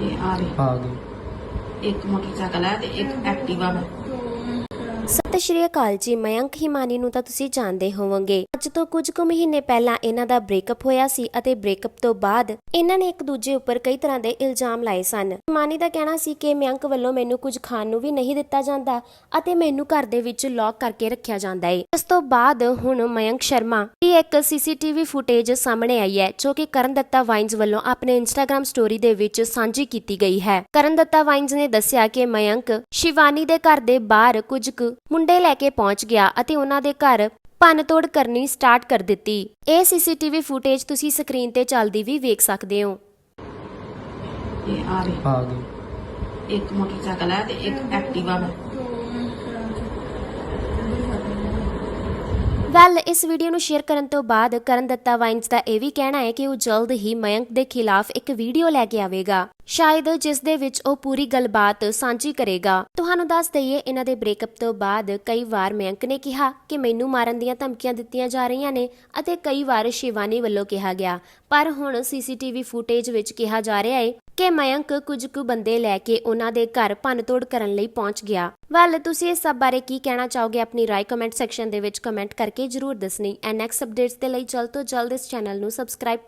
ਇਹ ਆ ਗਏ ਇੱਕ ਮੋਟਰਸਾਈਕਲ ਹੈ ਤੇ ਇੱਕ ਐਕਟਿਵਾ ਵਾ। ਸਤਿ ਸ਼੍ਰੀ ਅਕਾਲ ਜੀ ਮਯੰਕ ਹਿਮਾਨੀ ਨੂੰ ਤਾਂ ਤੁਸੀਂ ਜਾਣਦੇ ਹੋਵੋਗੇ। ਅੱਜ ਤੋਂ ਕੁਝ ਕੁ ਮਹੀਨੇ ਪਹਿਲਾਂ ਇਹਨਾਂ ਦਾ ਬ੍ਰੇਕਅਪ ਹੋਇਆ ਸੀ ਅਤੇ ਬ੍ਰੇਕਅਪ ਤੋਂ ਬਾਅਦ ਇਹਨਾਂ ਨੇ ਇੱਕ ਦੂਜੇ ਉੱਪਰ ਕਈ ਤਰ੍ਹਾਂ ਦੇ ਇਲਜ਼ਾਮ ਲਾਏ ਸਨ। ਹਿਮਾਨੀ ਦਾ ਕਹਿਣਾ ਸੀ ਕਿ ਮਯੰਕ ਵੱਲੋਂ ਮੈਨੂੰ ਕੁਝ ਖਾਣ ਨੂੰ ਵੀ ਨਹੀਂ ਦਿੱਤਾ ਜਾਂਦਾ ਅਤੇ ਮੈਨੂੰ ਘਰ ਦੇ ਵਿੱਚ ਲੌਕ ਕਰਕੇ ਰੱਖਿਆ ਜਾਂਦਾ ਹੈ ਇਸ ਤੋਂ ਬਾਅਦ ਹੁਣ ਮਯੰਕ ਸ਼ਰਮਾ ਦੀ ਇੱਕ ਸੀਸੀਟੀਵੀ ਫੁਟੇਜ ਸਾਹਮਣੇ ਆਈ ਹੈ, ਜੋ ਕਿ ਕਰਨ ਦੱਤਾ ਵਾਈਨਸ ਵੱਲੋਂ ਆਪਣੇ ਇੰਸਟਾਗ੍ਰam ਸਟੋਰੀ ਦੇ ਵਿੱਚ ਸਾਂਝੀ ਕੀਤੀ ਗਈ ਹੈ। ਕਰਨ ਦੱਤਾ ਵਾਈਨਸ ਨੇ ਦੱਸਿਆ ਕਿ ਮਯੰਕ ਸ਼ਿਵਾਨੀ ਦੇ ਘਰ ਦੇ ਬਾਹਰ ਕੁਝ ਕੁ ਮੁੰਡੇ ਲੈ ਕੇ ਪਹੁੰਚ ਗਿਆ ਅਤੇ ਉਹਨਾਂ ਦੇ ਘਰ ਭੰਨਤੋੜ ਕਰਨੀ ਸਟਾਰਟ ਕਰ ਦਿੱਤੀ। ਇਹ ਸੀਸੀਟੀਵੀ ਫੁਟੇਜ ਤੁਸੀਂ ਸਕਰੀਨ ਤੇ ਚੱਲਦੀ ਵੀ ਵੇਖ ਸਕਦੇ ਹੋ। ਇਹ ਆ ਰਹੇ ਆ ਗਏ ਇੱਕ ਮੋਟਰਸਾਈਕਲ ਹੈ ਤੇ ਇੱਕ ਐਕਟਿਵਾ ਵਾ। ਵੈਲ ਇਸ ਵੀਡੀਓ ਨੂੰ ਸ਼ੇਅਰ ਕਰਨ ਤੋਂ ਬਾਅਦ ਕਰਨ ਦੱਤਾ ਵਾਈਨਸ ਦਾ ਇਹ ਵੀ ਕਹਿਣਾ ਹੈ ਕਿ ਉਹ ਜਲਦ ਹੀ ਮਯੰਕ ਦੇ ਖਿਲਾਫ ਇੱਕ ਵੀਡੀਓ ਲੈ ਕੇ ਆਵੇਗਾ। ਸ਼ਾਇਦ ਜਿਸ ਦੇ ਵਿੱਚ ਉਹ ਪੂਰੀ ਗੱਲਬਾਤ ਸਾਂਝੀ ਕਰੇਗਾ। ਤੁਹਾਨੂੰ ਦੱਸ ਦਈਏ, ਇਹਨਾਂ ਦੇ ਬ੍ਰੇਕਅਪ ਤੋਂ ਬਾਅਦ ਕਈ ਵਾਰ ਮਯੰਕ ਨੇ ਕਿਹਾ ਕਿ ਮੈਨੂੰ ਮਾਰਨ ਦੀਆਂ ਧਮਕੀਆਂ ਦਿੱਤੀਆਂ ਜਾ ਰਹੀਆਂ ਨੇ ਅਤੇ ਕਈ ਵਾਰ ਸ਼ਿਵਾਨੀ ਵੱਲੋਂ ਕਿਹਾ ਗਿਆ। ਪਰ ਹੁਣ ਸੀਸੀਟੀਵੀ ਫੁਟੇਜ ਵਿੱਚ ਕਿਹਾ ਜਾ ਰਿਹਾ ਹੈ ਕਿ ਮਯੰਕ ਕੁਝ ਕੁ ਬੰਦੇ ਲੈ ਕੇ ਉਹਨਾਂ ਦੇ ਘਰ ਭੰਨਤੋੜ ਕਰਨ ਲਈ ਪਹੁੰਚ ਗਿਆ। ਵੈਲ, ਤੁਸੀਂ ਇਸ ਸਭ ਬਾਰੇ ਕੀ ਕਹਿਣਾ ਚਾਹੋਗੇ? ਆਪਣੀ ਰਾਏ ਕਮੈਂਟ ਸੈਕਸ਼ਨ ਦੇ ਵਿੱਚ ਕਮੈਂਟ ਕਰਕੇ ਜਰੂਰ ਦੱਸਣੀ। ਐਂਡ ਨੈਕਸਟ ਅਪਡੇਟਸ ਦੇ ਲਈ ਜਲਦ ਤੋਂ ਜਲਦ ਇਸ ਚੈਨਲ ਨੂੰ ਸਬਸਕ੍ਰਾਈਬ